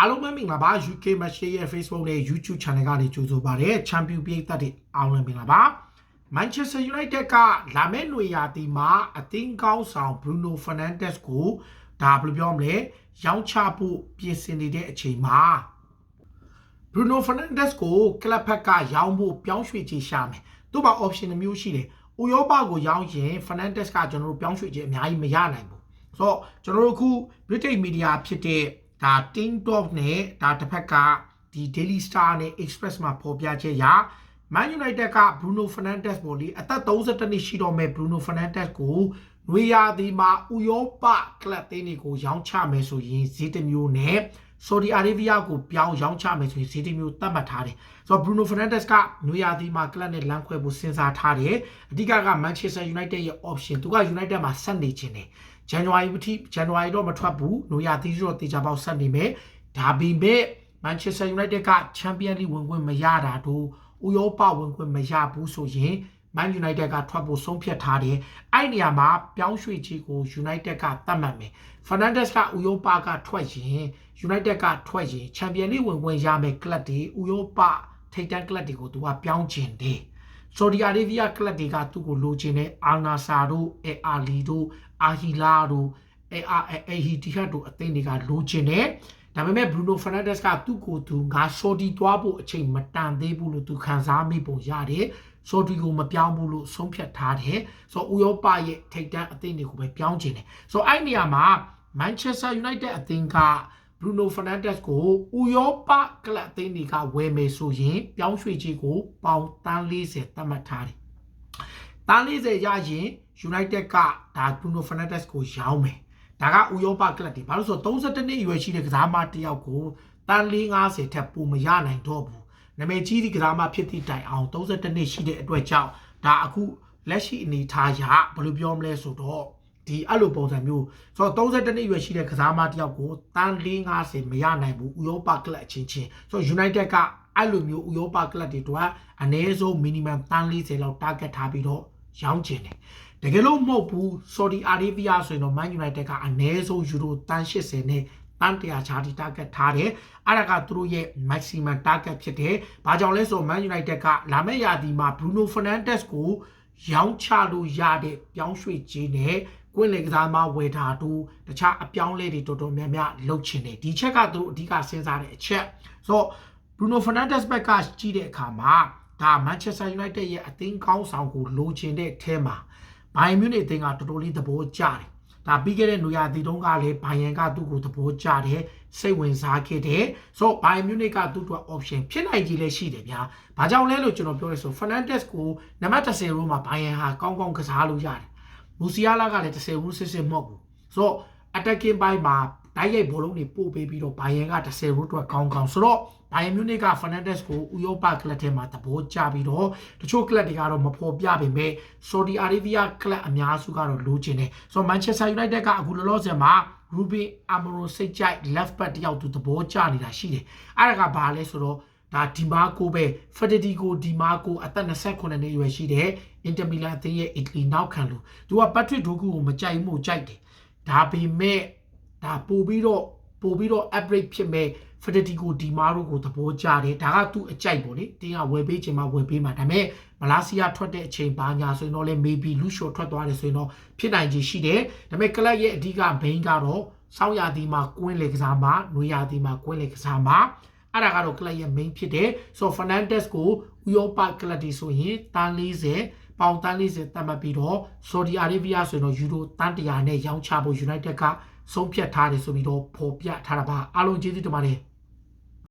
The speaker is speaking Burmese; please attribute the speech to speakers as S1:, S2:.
S1: အားလုံးပဲမင်္ဂလာပါ UK Match ရဲ့ Facebook နဲ့ YouTube Channel ကနေကြိုဆိုပါရစေ။ Champion ပြည်သက်တွေအားလုံးမင်္ဂလာပါ Manchester United ကလာမယ့်ຫນွေရာသီမှာအသင်းကောင်းဆောင် Bruno Fernandes ကိုဒါဘယ်လိုပြောမလဲရောင်းချဖို့ပြင်ဆင်နေတဲ့အချိန်မှာ Bruno Fernandes ကိုကလပ်ဖက်ကရောင်းဖို့ပြောင်းရွှေ့ချေရှာမယ်။သူ့မှာ option တစ်မျိုးရှိတယ်။ဥရောပကိုရောင်းရင် Fernandes ကကျွန်တော်တို့ပြောင်းရွှေ့ခြင်းအများကြီးမရနိုင်ဘူး။ဆိုတော့ကျွန်တော်တို့အခု British Media ဖြစ်တဲ့ ဒါ Team Top နဲ့ဒါတစ်ဖက်ကဒီ Daily Star နဲ့ Express မှာဖော်ပြချက်ရ Man United က Bruno Fernandes ပေါ်လေအသက်32နှစ်ရှိတော့မဲ့ Bruno Fernandes ကိုနွေရာသီမှာဥရောပကလပ်သင်းတွေကိုရောင်းချမယ်ဆိုရင်ဈေးတစ်မျိုးနဲ့ Saudi Arabia ကိုပြောင်းရောင်းချမယ်ဆိုရင်ဈေးတစ်မျိုးသတ်မှတ်ထားတယ်။ဆိုတော့ Bruno Fernandes ကနွေရာသီမှာကလပ်နဲ့လမ်းခွဲဖို့စဉ်းစားထားတယ်။အဓိကက Manchester United ရဲ့ option သူက United မှာဆက်နေခြင်းတယ်။ January အထိ January တော့မထွက်ဘူး။နွေရာသီဆိုတော့တေချာပေါက်ဆက်နေမယ်။ဒါပေမဲ့ Manchester United က Champions League ဝင်ခွင့်မရတာတို့ဥရောပဝင်ခွင့်မရဘူးဆိုရင် Man United ကထွက်ဖို့ဆုံးဖြတ်ထားတယ်။အဲ့နေရာမှာပြောင်းရွှေ့ခြင်းကို United ကသတ်မှတ်မယ်။ Fernandes ကဥရောပကထွက်ရင် United ကထွက်ရင် Champions League ဝင်ခွင့်ရမယ်ကလပ်တွေဥရောပထိပ်တန်းကလပ်တွေကိုသူကပြောင်းကျင်တယ်။ Saudi Arabia ကလပ်တွေကသူ့ကိုလိုချင်တဲ့အာနာဆာတို့အဲအာလီတို့အာဟီလာတို့အဲအာအဲဟီတီဟတ်တို့အသင်းတွေကလိုချင်တယ်။ဒါပေမဲ့ Bruno Fernandes ကသူ့ကိုယ်သူငါ Saudi သွားဖို့အချိန်မတန်သေးဘူးလို့သူခံစားမိပုံရတယ်။ Saudi ကိုမပြောင်းဘူးလို့ဆုံးဖြတ်ထားတယ်။ဆိုတော့ဥရောပရဲ့ထိပ်တန်းအသင်းတွေကိုပဲပြောင်းချင်တယ်။ဆိုတော့အဲ့နေရာမှာ Manchester United အသင်းက Bruno Fernandes ကိုဥရောပကလပ်အသင်းတွေကဝယ်မယ်ဆိုရင် ပြောင်းရွှေ့ခြင်းကိုပေါင်တန်း40သတ်မှတ်ထားတယ်။တန်း40ရရင် United ကဒါ Bruno Fernandes ကိုရောင်းမယ်။ဒါကဥရောပကလပ်တွေဘာလို့ဆိုတော့32နှစ်အရွယ်ရှိတဲ့ကစားမတစ်ယောက်ကိုတန်း50ထက်ပိုမရနိုင်တော့ဘူး။နာမည်ကြီးသည့်ကစားမဖြစ်သည့်တိုင်အောင်32နှစ်ရှိတဲ့အတွက်ကြောင့်ဒါအခုလက်ရှိအနေထားရဘယ်လိုပြောမလဲဆိုတော့ ဒီအဲ့လိုပုံစံမျိုးဆိုတော့32နှစ်ရွယ်ရှိတဲ့ကစားမတစ်ယောက်ကိုတန်း50မရနိုင်ဘူးဥရောပကလပ်အချင်းချင်းဆိုတော့ United ကအဲ့လိုမျိုးဥရောပကလပ်တွေတော့အနည်းဆုံး minimum တန်း40လောက် target ထားပြီးတော့ရောင်းချင်တယ်တကယ်လို့မဟုတ်ဘူး Saudi Arabia ဆိုရင်တော့ Man United ကအနည်းဆုံးယူရိုတန်း80နဲ့တန်း100ချာတီ target ထားတယ်အဲ့ဒါကသူတို့ရဲ့ maximum target ဖြစ်တယ်ဘာကြောင့်လဲဆိုတော့ Man United ကလာမယ့်ရာသီမှာ Bruno Fernandes ကိုရောင်းချလို့ရတဲ့ပြောင်းရွှေ့ခြင်းနဲ့ ကွင်းလေကစားမဝယ်တာတို့တခြားအပြောင်းလဲတွေတော်တော်များများလုပ်ချင်တယ်ဒီချက်ကသူတို့အဓိကစဉ်းစားတဲ့အချက်ဆိုတော့ Bruno Fernandes ဘက်ကကြီးတဲ့အခါမှာဒါ Manchester United ရဲ့အသင်းကောင်းဆောင်ကိုလိုချင်တဲ့အထဲမှာဘိုင်မြူနစ်အသင်းကတော်တော်လေးသဘောကျတယ်ဒါပြီးခဲ့တဲ့နူယာတီတုန်းကလည်းဘိုင်ယန်ကသူ့ကိုသဘောကျတယ်စိတ်ဝင်စားခဲ့တယ်ဆိုတော့ဘိုင်မြူနစ်ကသူ့အတွက် option ဖြစ်နိုင်ကြီးလည်းရှိတယ်ဗျာဘာကြောင့်လဲလို့ကျွန်တော်ပြောရဲဆို Fernandes ကိုနံပါတ်10ရိုးမှာဘိုင်ယန်ဟာကောင်းကောင်းကစားလို့ရတယ် မူစီယာလာကလည်း10ရိုးစစ်စစ်မဟုတ်ဘူးဆိုတော့ attacking ဘိုင်းမှာတိုက်ရိုက်ဘောလုံးတွေပို့ပေးပြီးတော့ဘိုင်ယန်က10ရိုးအတွက်ကောင်းကောင်းဆိုတော့ဘိုင်ယန်မြူနစ်က Fernandes ကိုဥရောပကလပ်ထဲမှာသဘောကျပြီးတော့တချို့ကလပ်တွေကတော့မဖော်ပြပေမဲ့ Saudi Arabia ကလပ်အများစုကတော့လိုချင်တယ်ဆိုတော့ Manchester United ကအခုလောလောဆယ်မှာ Ruben Amorim စိတ်ကြိုက် left back တယောက်သူသဘောကျနေတာရှိတယ်အဲ့ဒါကဘာလဲဆိုတော့ဒါဒီမာကိုပဲဖက်ဒဒီကိုဒီမာကိုအသက်28နှစ်အရွယ်ရှိတယ် အင်တာမီလန်အသင်းရဲ့အီတလီနောက်ခံလူသူကပက်ထရစ်ဒိုကူကိုမကြိုက်မှုကြိုက်တယ်ဒါပေမဲ့ဒါပို့ပြီးတော့ပို့ပြီးတော့ upgrade ဖြစ်မဲ့ဖက်ဒဒီကိုဒီမာတို့ကိုသဘောကျတယ်ဒါကသူ့အကြိုက်ပေါ့လေတင်းကဝယ်ပေးချင်မှဝယ်ပေးမှာဒါပေမဲ့မလာစီယာထွက်တဲ့အချိန်ဘာညာဆိုရင်တော့လေ maybe လူရှော့ထွက်သွားတယ်ဆိုရင်တော့ဖြစ်နိုင်ခြေရှိတယ်ဒါပေမဲ့ကလပ်ရဲ့အဓိက main ကတော့စောင်းရာသီမှာကွင်းလေကစားမှာနွေရာသီမှာကွင်းလေကစားမှာအဲ့ဒါကတော့ကလပ်ရဲ့ main ဖြစ်တယ်ဆိုတော့ Fernandes ကိုဥရောပကလပ်ဒီဆိုရင်တန်း40 ပေါင်တန်း40တတ်မှတ်ပြီးတော့ Saudi Arabia ဆိုရင်တော့ယူရိုတန်း100နဲ့ရောင်းချဖို့ United ကဆုံးဖြတ်ထားတယ်ဆိုပြီးတော့ဖော်ပြထားတာပါအားလုံးကျေးဇူးတင်ပါတယ်